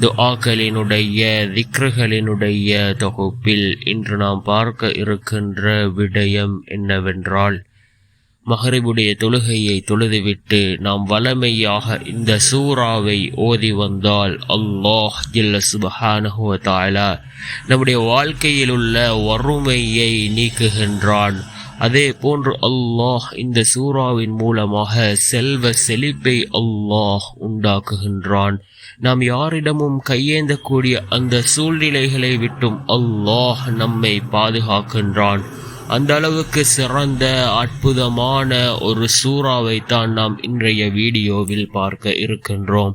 துஆக்களினுடைய திக்ருகளினுடைய தொகுப்பில் இன்று நாம் பார்க்க இருக்கின்ற விடயம் என்னவென்றால் மகரிபுடைய தொழுகையை தொழுதுவிட்டு நாம் வளமையாக இந்த சூறாவை ஓதி வந்தால் அல்லாஹ் ஜில்ல சுபஹானஹு வ நம்முடைய வாழ்க்கையில் உள்ள வறுமையை நீக்குகின்றான். அதே போன்று அல்லாஹ் இந்த சூறாவின் மூலமாக செல்வ செழிப்பை அல்லாஹ் உண்டாக்குகின்றான். நாம் யாரிடமும் கையேந்தக்கூடிய அந்த சூழ்நிலைகளை விட்டும் அல்லாஹ் நம்மை பாதுகாக்கின்றான். அந்த அளவுக்கு சிறந்த அற்புதமான ஒரு சூறாவை தான் நாம் இன்றைய வீடியோவில் பார்க்க இருக்கின்றோம்.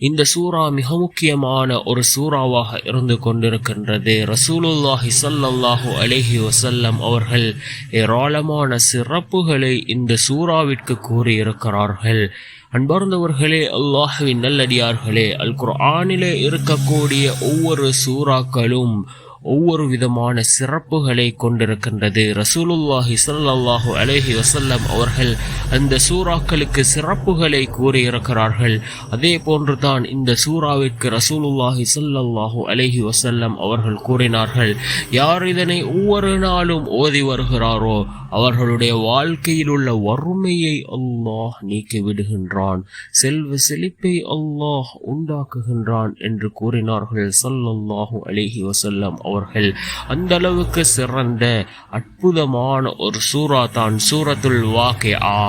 இந்த சூறா மிக முக்கியமான ஒரு சூறாவாக இருந்து கொண்டிருக்கின்றது. ரசூலுல்லாஹி சல்லாஹூ அலஹி வசல்லம் அவர்கள் ஏராளமான சிறப்புகளை இந்த சூறாவிற்கு கூறியிருக்கிறார்கள். அன்பார்ந்தவர்களே அல்லாஹுவின் நல்லடியார்களே அல் குர்ஆனிலே இருக்கக்கூடிய ஒவ்வொரு சூறாக்களும் ஒவ்வொரு விதமான சிறப்புகளை கொண்டிருக்கின்றது. ரசூலுல்லாஹி சல்லாஹூ அலைஹி வசல்லம் அவர்கள் அந்த சூறாக்களுக்கு சிறப்புகளை கூறியிருக்கிறார்கள். அதே போன்றுதான் இந்த சூறாவிற்கு ரசூலுல்லாஹி சல்லாஹூ அலைஹி வசல்லம் அவர்கள் கூறினார்கள். யார் இதனை ஒவ்வொரு நாளும் ஓதி வருகிறாரோ அவர்களுடைய வாழ்க்கையில் உள்ள வறுமையை அல்லாஹ் நீக்கி விடுகின்றான். செல்வ செழிப்பை அல்லாஹ் உண்டாக்குகின்றான் என்று கூறினார்கள். ஸல்லல்லாஹு அலைஹி வசல்லம் அவர்கள். அந்த அளவுக்கு சிறந்த அற்புதமான ஒரு சூரா தான் சூரத்துல் ஆ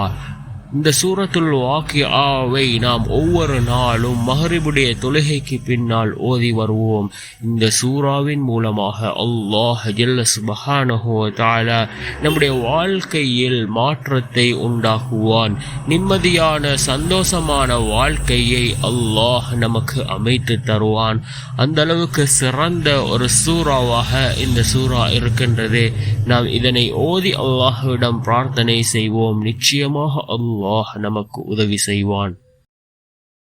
இந்த சூரத்துல் வாக்கியாவை நாம் ஒவ்வொரு நாளும் மஹரிபுடைய தொழுகைக்கு பின்னால் ஓதி வருவோம். இந்த சூறாவின் மூலமாக அல்லாஹ் ஜல்ல மகானஹோ வ நம்முடைய வாழ்க்கையில் மாற்றத்தை உண்டாக்குவான். நிம்மதியான சந்தோஷமான வாழ்க்கையை அல்லாஹ் நமக்கு அமைத்து தருவான். அந்த அளவுக்கு சிறந்த ஒரு சூறாவாக இந்த சூறா இருக்கின்றது. நாம் இதனை ஓதி அல்லாஹுவிடம் பிரார்த்தனை செய்வோம். நிச்சயமாக அல்லாஹ் நமக்கு உதவி செய்வான்.